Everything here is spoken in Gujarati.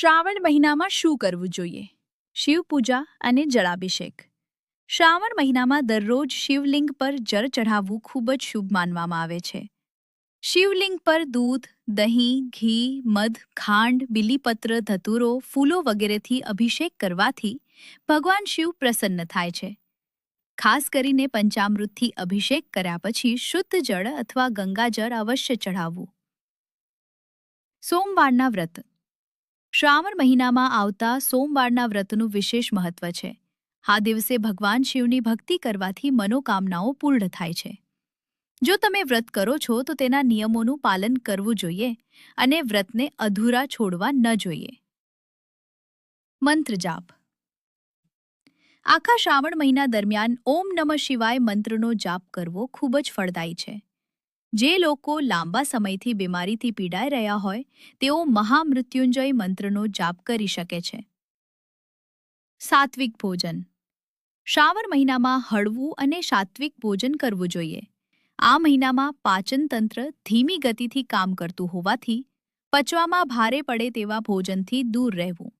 શ્રાવણ મહિનામાં શું કરવું જોઈએ? શિવ પૂજા અને જળાભિષેક. શ્રાવણ મહિનામાં દરરોજ શિવલિંગ પર જળ ચઢાવવું ખૂબ જ શુભ માનવામાં આવે છે. શિવલિંગ પર દૂધ, દહીં, ઘી, મધ, ખાંડ, બિલીપત્ર, ધતુરો, ફૂલો વગેરેથી અભિષેક કરવાથી ભગવાન શિવ પ્રસન્ન થાય છે. ખાસ કરીને પંચામૃતથી અભિષેક કર્યા પછી શુદ્ધ જળ અથવા ગંગાજળ અવશ્ય ચઢાવવું. સોમવારના વ્રત. શ્રાવણ મહિનામાં આવતા સોમવારના વ્રતનું વિશેષ મહત્વ છે. આ દિવસે ભગવાન શિવની ભક્તિ કરવાથી મનોકામનાઓ પૂર્ણ થાય છે. જો તમે વ્રત કરો છો, તો તેના નિયમોનું પાલન કરવું જોઈએ અને વ્રતને અધૂરા છોડવા ન જોઈએ. મંત્ર જાપ. આખા શ્રાવણ મહિના દરમિયાન ઓમ નમઃ શિવાય મંત્રનો જાપ કરવો ખૂબ જ ફળદાયી છે. જે લોકો લાંબા સમયથી બીમારીથી પીડાઈ રહ્યા હોય, તેઓ મહામૃત્યુંજય મંત્રનો જાપ કરી શકે છે. સાત્વિક ભોજન. શ્રાવણ મહિનામાં હળવું અને સાત્વિક ભોજન કરવું જોઈએ. આ મહિનામાં પાચનતંત્ર ધીમી ગતિથી કામ કરતું હોવાથી, પચવામાં ભારે પડે તેવા ભોજનથી દૂર રહેવું.